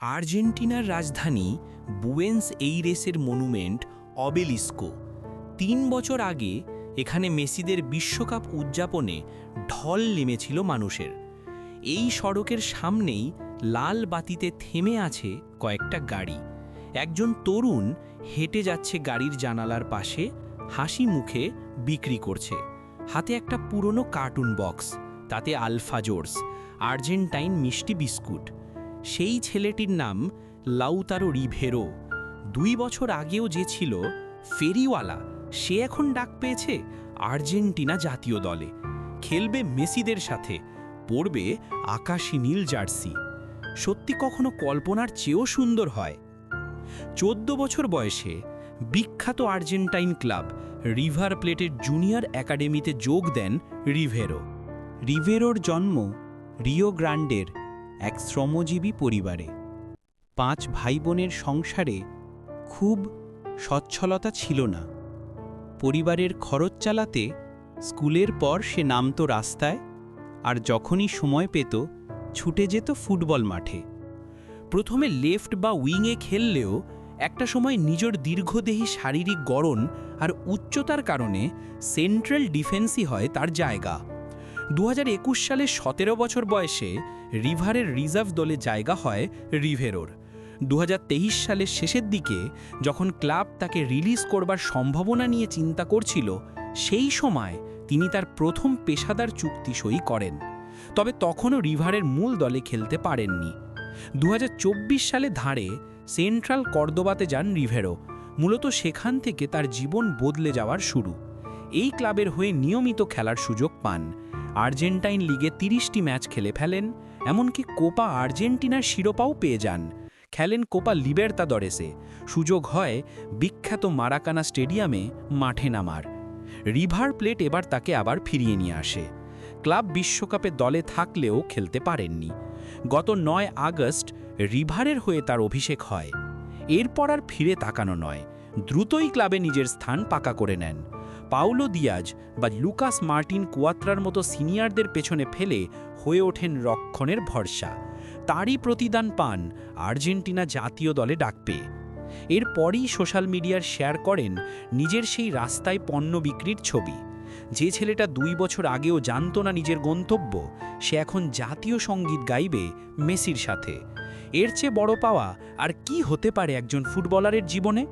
আর্জেন্টিনার রাজধানী Buenos এইরেসের monument অবেলিস্কো। তিন বছর আগে এখানে মেসিদের বিশ্বকাপ উদযাপনে ঢল নেমেছিল মানুষের। এই সড়কের সামনেই লাল বাতিতে থেমে আছে কয়েকটা গাড়ি। একজন তরুণ হেঁটে যাচ্ছে গাড়ির জানালার পাশে, হাসি মুখে বিক্রি করছে। হাতে একটা পুরনো কার্টুন বক্স, তাতে আলফা জোর্স, আর্জেন্টাইন মিষ্টি বিস্কুট। সেই ছেলেটির নাম লাউতারো রিভেরো। দুই বছর আগেও যে ছিল, ফেরিওয়ালা, সে এখন ডাক পেয়েছে আর্জেন্টিনা জাতীয় দলে। খেলবে মেসিদের সাথে, পরবে আকাশী নীল জার্সি। সত্যি কখনো কল্পনার চেয়েও সুন্দর হয়। চোদ্দ বছর বয়সে বিখ্যাত আর্জেন্টাইন ক্লাব রিভার প্লেটের জুনিয়র একাডেমিতে যোগ দেন রিভেরো। রিভেরোর জন্ম রিও গ্রান্ডের এক শ্রমজীবী পরিবারে। পাঁচ ভাই বোনের সংসারে খুব সচ্ছলতা ছিল না। পরিবারের খরচ চালাতে স্কুলের পর সে নামতো রাস্তায় আর যখনই সময় পেত ছুটে যেত ফুটবল মাঠে। প্রথমে লেফট বা উইংয়ে খেললেও একটা সময় নিজের দীর্ঘদেহী শারীরিক গড়ন আর উচ্চতার কারণে সেন্ট্রাল ডিফেন্সই হয় তার জায়গা। দু সালে সতেরো বছর বয়সে রিভারের রিজার্ভ দলে জায়গা হয় রিভেরোর। দু হাজার তেইশ সালের শেষের দিকে যখন ক্লাব তাকে রিলিজ করবার সম্ভাবনা নিয়ে চিন্তা করছিল, সেই সময় তিনি তার প্রথম পেশাদার চুক্তি সই করেন। তবে তখনও রিভারের মূল দলে খেলতে পারেননি। দু হাজার চব্বিশ সালে ধারে সেন্ট্রাল কর্দোবাতে যান রিভেরো। মূলত সেখান থেকে তার জীবন বদলে যাওয়ার শুরু। এই ক্লাবের হয়ে নিয়মিত খেলার সুযোগ পান। আর্জেন্টাইন লিগে তিরিশটি ম্যাচ খেলে ফেলেন, এমনকি কোপা আর্জেন্টিনার শিরোপাও পেয়ে যান। খেলেন কোপা লিবেরতা দরেসে সুযোগ হয় বিখ্যাত মারাকানা স্টেডিয়ামে মাঠে নামার। রিভার প্লেট এবার তাকে আবার ফিরিয়ে নিয়ে আসে। ক্লাব বিশ্বকাপে দলে থাকলেও খেলতে পারেননি। গত নয় আগস্ট রিভারের হয়ে তার অভিষেক হয়। এরপর আর ফিরে তাকানো নয়। দ্রুতই ক্লাবে নিজের স্থান পাকা করে নেন। পাউলো দিয়াজ বা লুকাস মার্টিন কুয়াত্রার মতো সিনিয়রদের পেছনে ফেলে হয়ে ওঠেন রক্ষণের ভরসা। তারই প্রতিদান পান আর্জেন্টিনা জাতীয় দলে ডাক পেয়ে এরপরই সোশ্যাল মিডিয়ার শেয়ার করেন নিজের সেই রাস্তায় পণ্য বিক্রির ছবি। যে ছেলেটা দুই বছর আগেও জানত না নিজের গন্তব্য, সে এখন জাতীয় সংগীত গাইবে মেসির সাথে। এর চেয়ে বড় পাওয়া আর কি হতে পারে একজন ফুটবলারের জীবনে?